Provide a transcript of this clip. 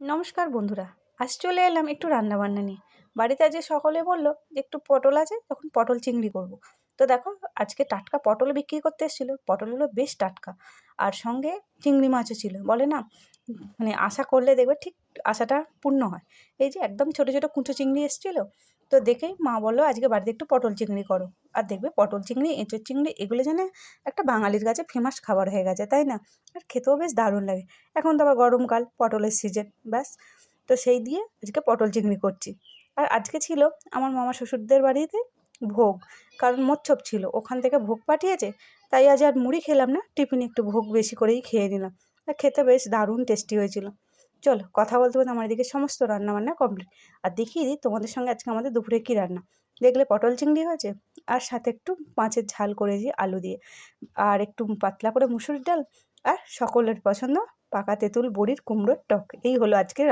নমস্কার বন্ধুরা, আজ চলে এলাম একটু রান্না বান্না নিয়ে। বাড়িতে আজকে সকলে বলল যে একটু পটল আছে, তখন পটল চিংড়ি করব। তো দেখো, আজকে টাটকা পটল বিক্রি করতে এসেছিল পটলগুলো বেশ টাটকা। আর সঙ্গে চিংড়ি মাছও ছিল, বলে না? মানে আশা করলে দেখবে ঠিক আশাটা পূর্ণ হয়। এই যে একদম ছোটো ছোটো কুঁচো চিংড়ি এসেছিল, তো দেখেই মা বলল, আজকে বাড়িতে একটু পটল চিংড়ি করো। আর দেখবে পটল চিংড়ি, এঁচোর চিংড়ি, এগুলো যেন একটা বাঙালির কাছে ফেমাস খাবার হয়ে গেছে, তাই না? আর খেতেও বেশ দারুণ লাগে। এখন তো আবার গরমকাল, পটলের সিজন ব্যাস। তো সেই দিয়ে আজকে পটল চিংড়ি করছি। আর আজকে ছিল আমার মামা শ্বশুরদের বাড়িতে ভোগ, কারণ মোচ্ছব ছিল, ওখান থেকে ভোগ পাঠিয়েছে, তাই আজ আর মুড়ি খেলাম না, টিফিনে একটু ভোগ বেশি করেই খেয়ে নিলাম। আর খেতে বেশ দারুণ টেস্টি হয়েছিল। চলো কথা বলতে বলতে আমার এদিকে সমস্ত রান্নাবান্না কমপ্লিট আর দেখিয়ে দিই তোমাদের সঙ্গে আজকে আমাদের দুপুরে কী রান্না। দেখলে পটল চিংড়ি হয়েছে, আর সাথে একটু মাছের ঝাল করেছি আলু দিয়ে। আর একটু পাতলা করে মুসুর ডাল, আর সকলের পছন্দ পাকা তেঁতুল, বড়ির কুমড়োর টক। এই হলো আজকের